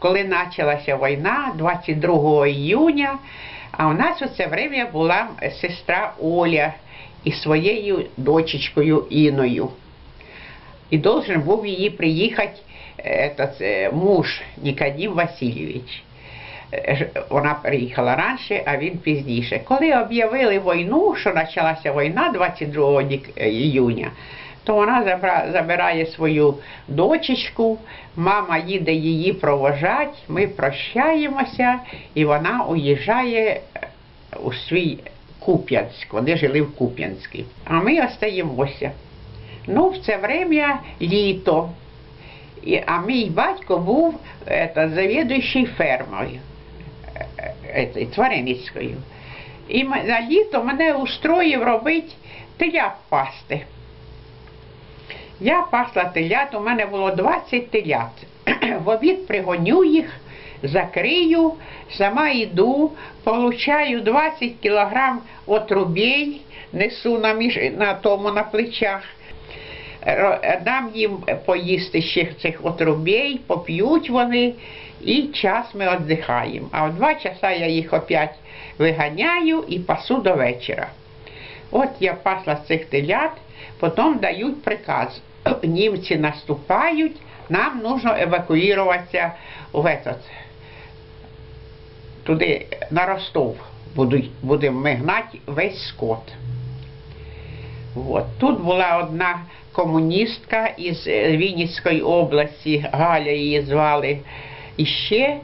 коли почалася війна, 22 іюня, а у нас у це время була сестра Оля із своєю дочечкою Іною. І должен був її приїхати этот, е, муж Нікодим Васильович. Е, Вона приїхала раніше, а він пізніше. Коли об'явили війну, що почалася війна 22 дік- е, іюня, то вона забирає свою дочечку, мама їде її провожати, ми прощаємося, і вона уїжджає е, у свій Куп'янськ. Вони жили в Куп'янську. А ми остаємося. Ну, в це время літо. А мій батько був это, завідуючий фермою е, е, тваринницькою. І на літо мене устроїв робити телят пасти. Я пасла телят, у мене було 20 телят. В обід пригоню їх, закрию, сама йду, получаю 20 кілограм отрубей, несу на, між, на тому на плечах. Дам їм поїсти ще цих отрубей, поп'ють вони, і час ми віддихаємо. А в два часа я їх опять виганяю і пасу до вечора. От я пасла цих телят, потім дають приказ. Німці наступають, нам потрібно евакуюватися в этот, туди, на Ростов. Будемо ми гнати весь скот. От. Тут була одна комуністка із е, Вінницької області, Галя її звали. І ще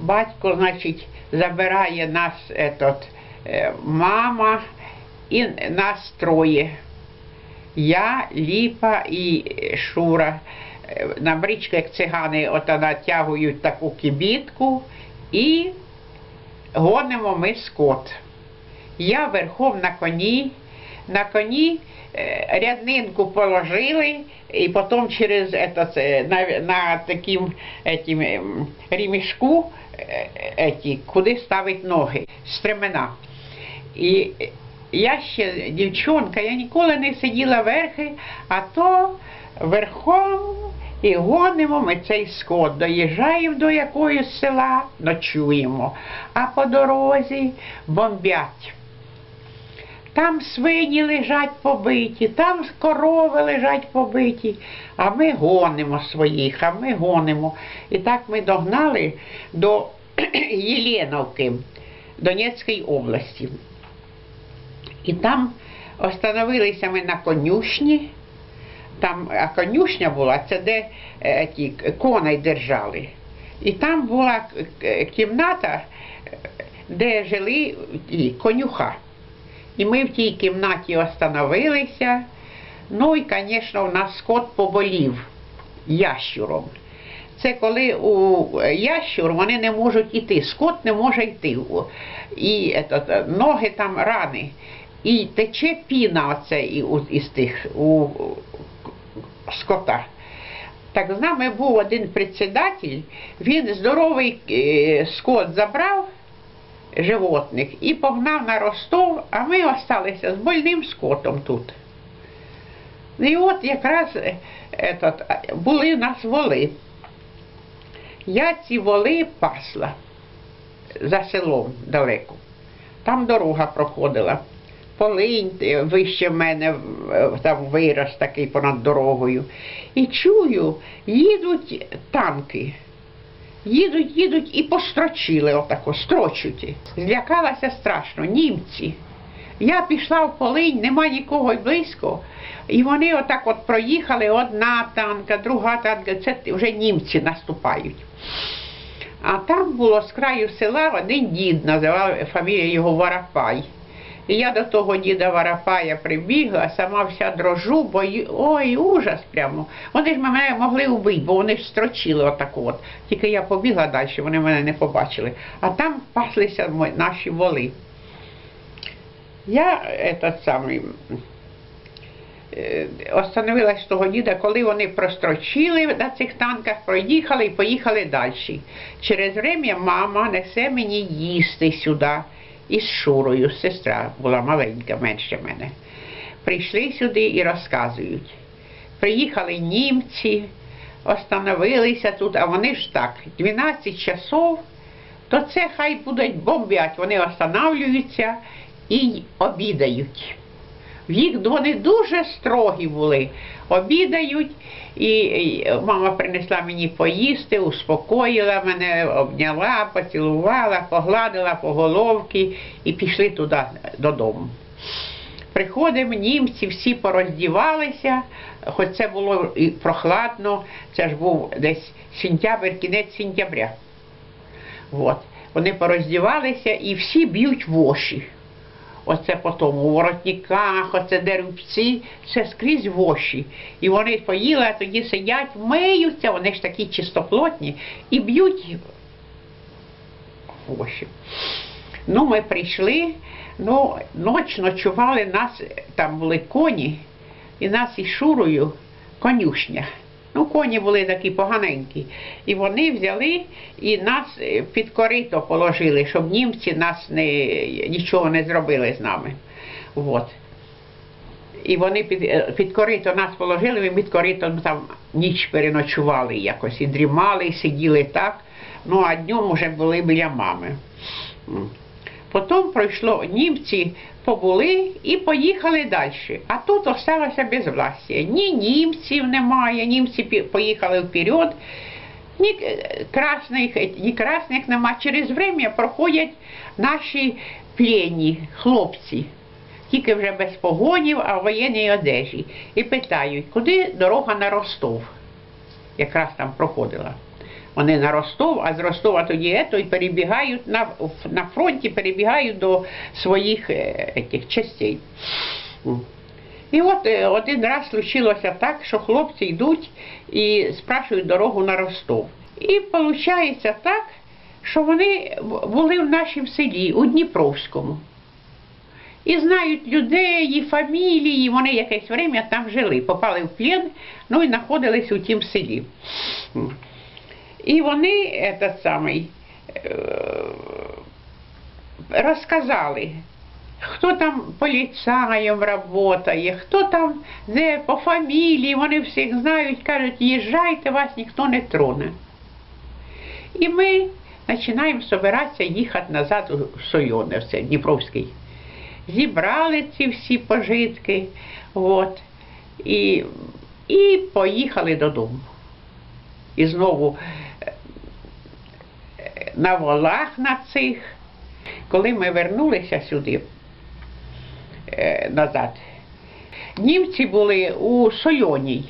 батько, значить, забирає нас етот, е, мама і нас троє. Я, Ліпа і Шура. Е, На бричку, як цигани, от натягують таку кибітку і гонимо ми скот. Я верхом на коні, на коні е, ряднинку положили, і потім через это, це, на, на таким этим, ем, ремішку, е, куди ставить ноги, стремена. І я ще дівчонка, я ніколи не сиділа верхи, а то верхом і гонимо ми цей скот, доїжджаємо до якогось села, ночуємо, а по дорозі бомбять. Там свині лежать побиті, там корови лежать побиті, а ми гонимо своїх, а ми гонимо. І так ми догнали до Єленовки, Донецької області. І там остановилися ми на конюшні. Там, а конюшня була, це де е, ті, коней держали. І там була е, кімната, е, де жили ті, конюха. І ми в тій кімнаті остановилися. Ну і, звісно, у нас скот поболів ящуром. Це коли у ящур вони не можуть йти, скот не може йти. І ето, ноги там рани. І тече піна оце із тих у скота. Так з нами був один председатель, він здоровий е, скот забрав, животних, і погнав на Ростов, а ми осталися з больним скотом тут. І от якраз е, етот, а, були у нас воли. Я ці воли пасла за селом далеко. Там дорога проходила. Полинь е, вище мене, е, там вираз такий понад дорогою. І чую, їдуть танки. Їдуть, їдуть і построчили отако, строчуть. Злякалася страшно, німці. Я пішла в полинь, нема нікого й близько. І вони отак от проїхали, одна танка, друга танка, це вже німці наступають. А там було з краю села один дід, називав фамілія його Варапай. І я до того діда Варапая прибігла, сама вся дрожу, бо ой, ужас прямо. Вони ж мене могли вбити, бо вони ж строчили отак от. Тільки я побігла далі, вони мене не побачили. А там паслися наші воли. Я этот самий, е, остановилась того діда, коли вони прострочили на цих танках, проїхали і поїхали далі. Через время мама несе мені їсти сюди із Шурою, сестра була маленька, менше мене. Прийшли сюди і розказують. Приїхали німці, остановилися тут, а вони ж так, 12 часов, то це хай будуть бомбять. Вони останавливаються і обідають. Їх вони дуже строгі були. Обідають, і, мама принесла мені поїсти, успокоїла мене, обняла, поцілувала, погладила по головці і пішли туди додому. Приходимо, німці всі пороздівалися, хоч це було і прохладно, це ж був десь сентябрь, кінець сентября. От. Вони пороздівалися і всі б'ють воші. Оце потім у воротниках, оце деревці, це скрізь воші. І вони поїли, а тоді сидять, миються, вони ж такі чистоплотні, і б'ють воші. Ну, ми прийшли, ну, ніч ночували, нас, там були коні, і нас із Шурою конюшня. Ну, коні були такі поганенькі. І вони взяли і нас е, під корито положили, щоб німці нас не, нічого не зробили з нами. От. І вони під, е, під корито нас положили, ми під коритом там ніч переночували якось, і дрімали, і сиділи так. Ну, а днем вже були біля мами. Потім пройшло, німці побули і поїхали далі. А тут осталося безвластя. Ні німців немає, німці поїхали вперед, ні е, красних, ні красних нема. Через время проходять наші пленні хлопці. Тільки вже без погонів, а в воєнній одежі. І питають, куди дорога на Ростов? Якраз там проходила. Вони на Ростов, а з Ростова тоді ето, і перебігають на, на фронті, перебігають до своїх етих, частей. І от е, один раз случилося так, що хлопці йдуть і спрашують дорогу на Ростов. І виходить так, що вони були в нашому селі, у Дніпровському. І знають людей, і фамілії, вони якесь время там жили, попали в плен, ну і знаходились у тім селі. І вони, этот самий, е, розказали, хто там поліцаєм працює, хто там де по фамілії, вони всіх знають, кажуть, їжджайте, вас ніхто не троне. І ми починаємо збиратися їхати назад у Сойоне, це Дніпровський. Зібрали ці всі пожитки, от, і, і поїхали додому. І знову е, е, на волах на цих. Коли ми вернулися сюди е, назад, німці були у Сойоній,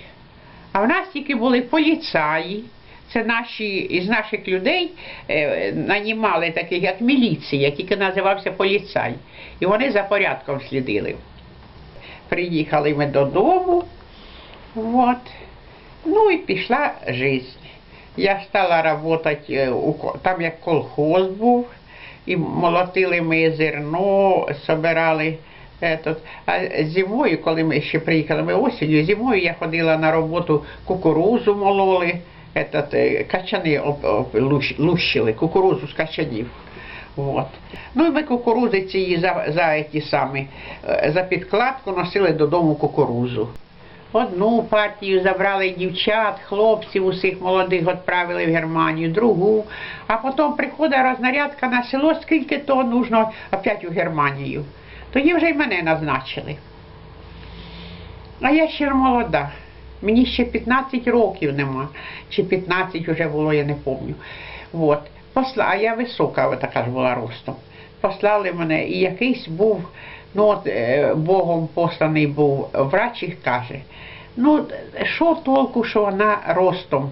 а в нас тільки були поліцаї. Це наші із наших людей е, нанімали таких, як міліція, тільки називався поліцай. І вони за порядком слідили. Приїхали ми додому. От. Ну і пішла життя. Я стала працювати, ко- там як колхоз був, і молотили ми зерно, собирали. А зимою, коли ми ще приїхали, ми осінню, зимою я ходила на роботу, кукурузу мололи, е, качани об, лущили, кукурузу з качанів. Вот. Ну і ми кукурузи ці за, за, ті самі, е, за підкладку носили додому кукурузу. Одну партію забрали дівчат, хлопців усіх молодих відправили в Германію, другу. А потім приходить рознарядка на село, скільки то нужно опять у Германію. Тоді вже й мене назначили. А я ще молода. Мені ще 15 років нема. Чи 15 вже було, я не пам'ятаю. От. Посла... А я висока така ж була ростом. Послали мене, і якийсь був, ну от Богом посланий був врач і каже, ну що толку, що вона ростом?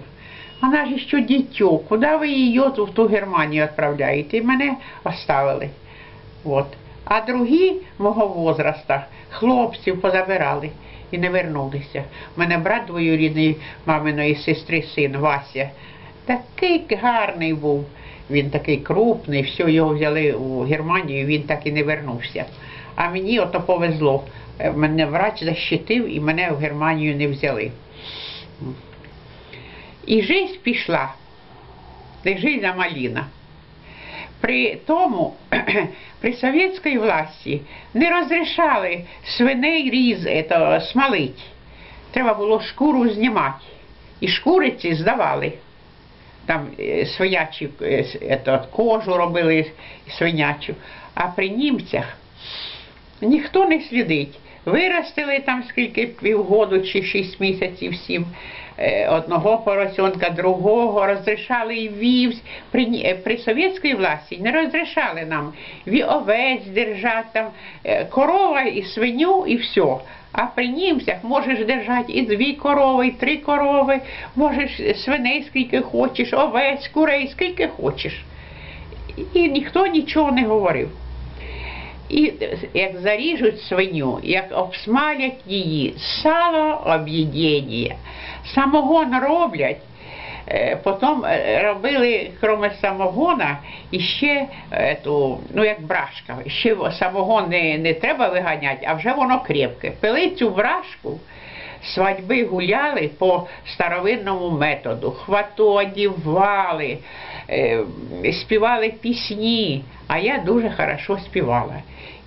Вона ж ще дитё, куди ви її в ту Германію відправляєте? І мене оставили. От. А другі мого возраста, хлопців позабирали і не вернулися. У мене брат двоюрідний маминої сестри, син Вася, такий гарний був. Він такий крупний, все, його взяли у Германію, він так і не вернувся. А мені ото повезло. Е, Мене врач защитив і мене в Германію не взяли. І життя пішла. Не жизнь, а маліна. При тому, при совєтській власті не розрішали свиней різ, ето, смалить. Треба було шкуру знімати. і шкуриці здавали. Там е, свинячі е, ето, кожу робили свинячу. А при німцях ніхто не слідить. Виростили там скільки півгоду чи шість місяців сім. е, Одного поросенка, другого розрішали і вівсь. При, е, при совєтській власті не розрішали нам овець держати, там, е, корова і свиню і все. А при німцях можеш держати і дві корови, і три корови, можеш свиней скільки хочеш, овець, курей, скільки хочеш. І ніхто нічого не говорив. І як заріжуть свиню, як обсмалять її, сало об'єднання, самогон роблять. Е, Потім е, робили, крім самогона, іще е, ту, ну як брашка. Ще самогон не, не треба виганяти, а вже воно крепке. Пили цю брашку, свадьби гуляли по старовинному методу. Хвату одівали, співали пісні, а я дуже хорошо співала.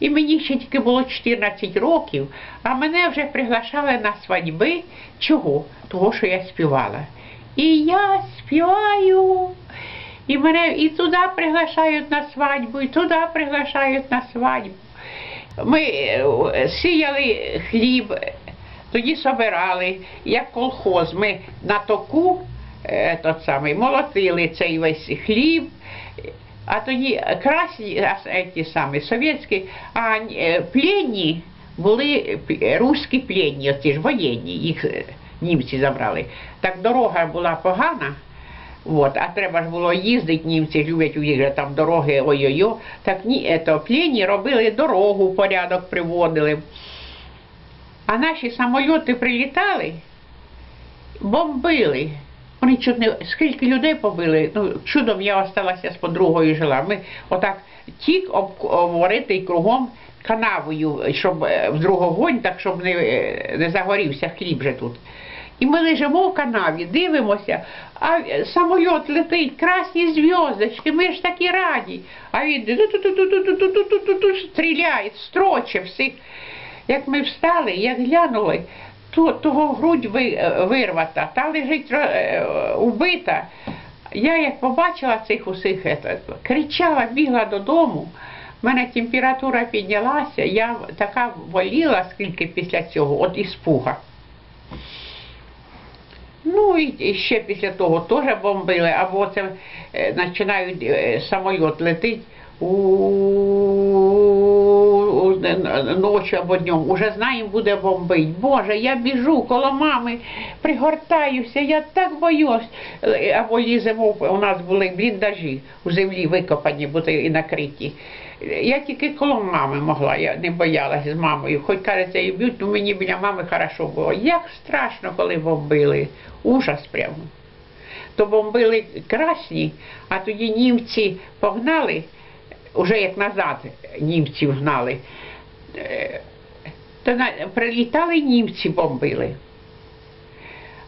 І мені ще тільки було 14 років, а мене вже приглашали на свадьби. Чого? Того, що я співала. І я співаю. І мене і туди приглашають на свадьбу, і туди приглашають на свадьбу. Ми е, сіяли хліб, тоді собирали, як колхоз. Ми на току е, тот самий, молотили цей весь хліб, а тоді красні, е, ті самі совєтські, а е, пленні були п- руські пленні, оці ж воєнні, їх е, німці забрали. Так дорога була погана. От, а треба ж було їздити, німці люблять у них там дороги ой-ой-ой. Так ні, ето, плені робили дорогу, порядок приводили. А наші самольоти прилітали, бомбили. Вони чуть скільки людей побили. Ну чудом я осталася з подругою жила. Ми отак тік обварити кругом канавою, щоб е, в огонь, так щоб не е, не загорівся хліб же тут. І ми лежимо в канаві, дивимося, а е, самоліт летить, красні зв'язочки, ми ж такі раді. А він стріляє, строче всіх. Як ми встали, як глянули, то того грудь е, вирвата, та лежить е, убита. Я як побачила цих усіх, кричала, бігла додому. У мене температура піднялася, я така боліла, скільки після цього, от іспуга. Ну і ще після того теж бомбили, або це е, починають е, самоліт летить у, у, ночі або днем. Уже знаємо, буде бомбить. Боже, я біжу коло мами, пригортаюся, я так боюсь. Або ліземо, у нас були бліндажі у землі викопані, бути і накриті. Я тільки коло мами могла, я не боялася з мамою. Хоч кажеться, і б'ють, ну мені біля мами хорошо було. Як страшно, коли бомбили. Ужас прямо. То бомбили красні, а тоді німці погнали, уже як назад німців гнали. Е, То на- прилітали німці бомбили.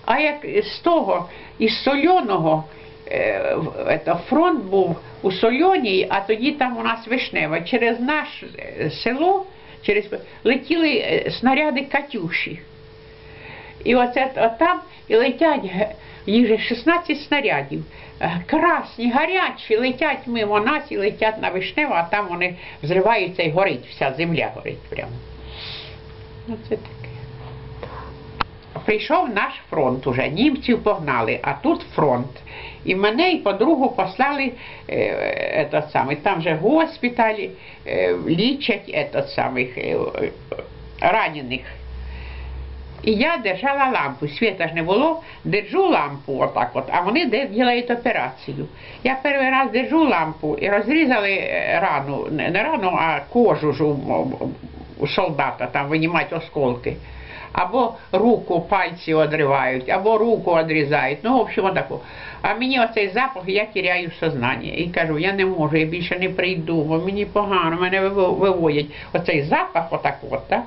А як з того, із сольоного, е, в- фронт був у Сольоній, а тоді там у нас Вишнева. Через наше е, село через, летіли е, снаряди Катюші. І оце там і летять, ге- їх же 16 снарядів. Е, Красні, гарячі, летять мимо нас і летять на Вишневу, а там вони взриваються і горить, вся земля горить прямо. Оце таке. Прийшов наш фронт уже, німців погнали, а тут фронт. І мене і подругу послали е, этот самий, там же госпіталі е, лічать этот самих е, е, ранених. І я держала лампу, світа ж не було, держу лампу отак от, а вони роблять операцію. Я перший раз держу лампу і розрізали е, рану, не рану, а кожу ж у, солдата, там винімати осколки. Або руку, пальці одривають, або руку одрізають. Ну, в общем, отаку. А мені оцей запах, я тіряю сознання. І кажу, я не можу, я більше не прийду, бо мені погано, мене виво- виводять. Оцей запах отак от, так?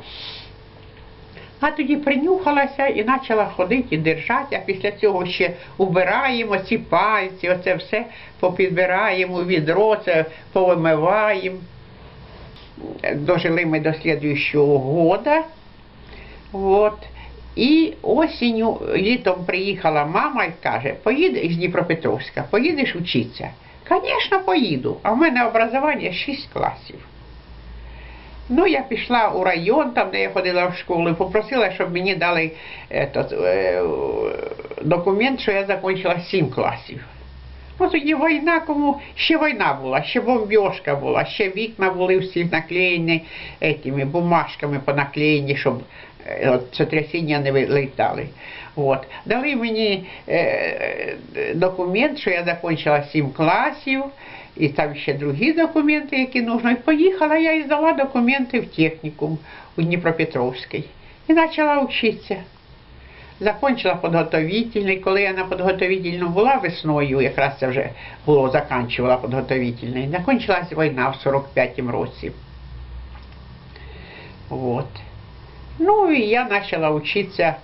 А тоді принюхалася і почала ходити і держати, а після цього ще убираємо ці пальці, оце все попідбираємо, відро це повимиваємо. Дожили ми до слідуючого года. От. І осінню, літом приїхала мама і каже, поїдеш з Дніпропетровська, поїдеш вчитися. Звісно, поїду. А в мене образування 6 класів. Ну, я пішла у район, там, де я ходила в школу, і попросила, щоб мені дали етот, е, документ, що я закінчила 7 класів. Ну тоді війна, кому ще війна була, ще бомбьошка була, ще вікна були всі наклеєні етими бумажками понаклеєні, щоб е, от, сотрясіння не вилітали. От. Дали мені е, е, документ, що я закінчила 7 класів, і там ще другі документи, які нужно. І поїхала я і здала документи в технікум у Дніпропетровський. І почала вчитися. Закончила підготовительний. Коли я на підготовительному була весною, якраз це вже було, закінчувала підготовительний, закінчилась війна в 45-му році. От. Ну і я почала вчитися,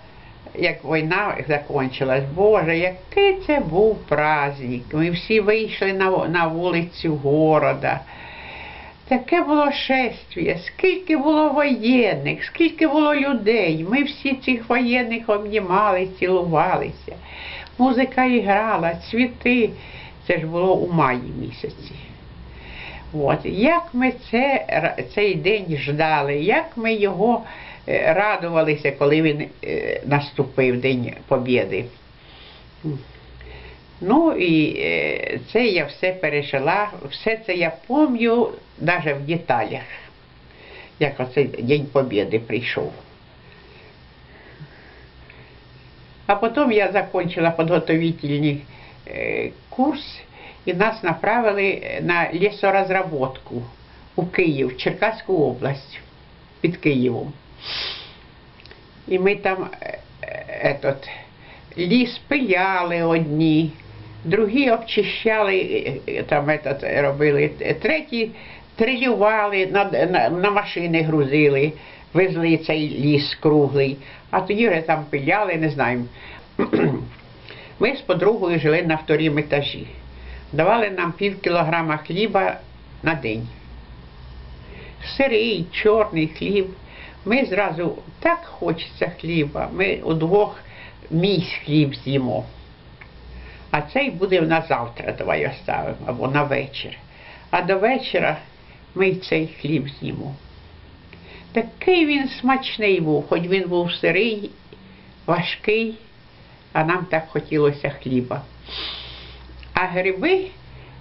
як війна закінчилась. Боже, який це був праздник. Ми всі вийшли на, на вулицю города. Таке було шествие, скільки було воєнних, скільки було людей. Ми всі цих воєнних обнімали, цілувалися. Музика іграла, цвіти. Це ж було у маї місяці. От. Як ми це, цей день ждали, як ми його радувалися, коли він е, наступив День Побєди. Ну і е, це я все пережила, все це я пам'ятаю навіть в деталях, як оцей День Побєди прийшов. А потім я закінчила підготовительний е, курс і нас направили на лісорозработку у Київ, Черкаську область під Києвом. І ми там е, этот, ліс пиляли одні, другі обчищали, е, там этот, робили, треті трилювали, на, на, на машини грузили, везли цей ліс круглий, а тоді вже там пиляли, не знаю. Ми з подругою жили на вторім етажі. Давали нам пів кілограма хліба на день. Сирий, чорний хліб. Ми зразу так хочеться хліба. Ми удвох мій хліб з'їмо. А цей буде на завтра, давай оставимо, або на вечір. А до вечора ми цей хліб з'їмо. Такий він смачний був, хоч він був сирий, важкий, а нам так хотілося хліба. А гриби,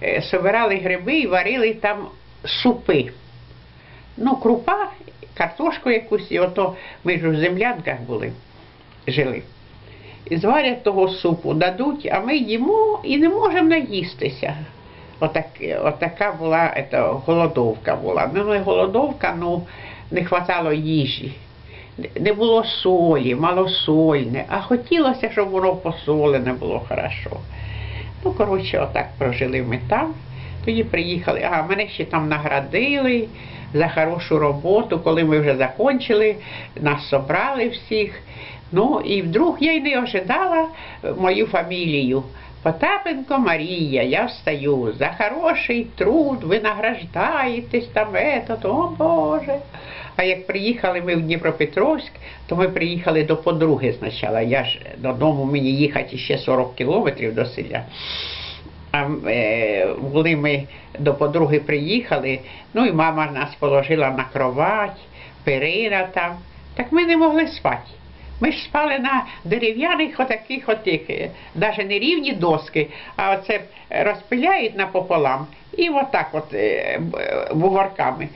е, собирали гриби і варили там супи. Ну, крупа, картошку якусь, і ото ми ж у землянках були, жили. І зварять того супу, дадуть, а ми їмо і не можемо наїстися. Отак, отака була ета, голодовка була. Ну, не голодовка, ну не вистачало їжі. Не було солі, малосольне, а хотілося, щоб воно посолене було хорошо. Ну, коротше, отак прожили ми там. Тоді приїхали, а мене ще там наградили за хорошу роботу, коли ми вже закінчили, нас собрали всіх. Ну і вдруг я й не ожидала мою фамілію. Потапенко Марія, я встаю, за хороший труд, ви награждаєтесь там, етот, о Боже. А як приїхали ми в Дніпропетровськ, то ми приїхали до подруги спочатку. Я ж додому мені їхати ще 40 кілометрів до селя. А е, коли ми до подруги приїхали, ну і мама нас положила на кровать, перина там, так ми не могли спати. Ми ж спали на дерев'яних отаких отих, навіть не рівні доски, а оце розпиляють напополам і отак от е, бугорками.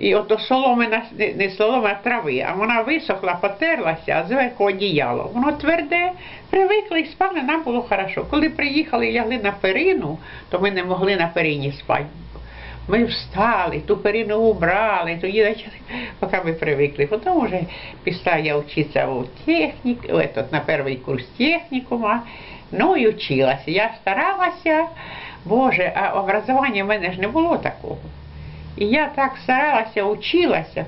І ото соломи, не солома, а трави, а вона висохла, потерлася, а зверху одіяло. Воно тверде, привикли спали, нам було хорошо. Коли приїхали і лягли на перину, то ми не могли на перині спати. Ми встали, ту перину убрали, тоді поки ми привикли. Потім вже пішла я вчитися у технік, этот, на перший курс технікума, ну і вчилася. Я старалася, Боже, а образування в мене ж не було такого. І я так старалася, училася.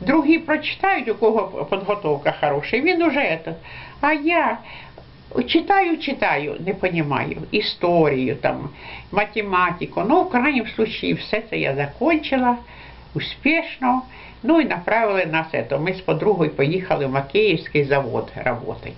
Другі прочитають, у кого підготовка хороша, він уже этот. А я читаю, читаю, не розумію. Історію, там, математику. Ну, в крайнім случаї, все це я закончила успішно. Ну і направили нас, это, ми з подругою поїхали в Макеївський завод працювати.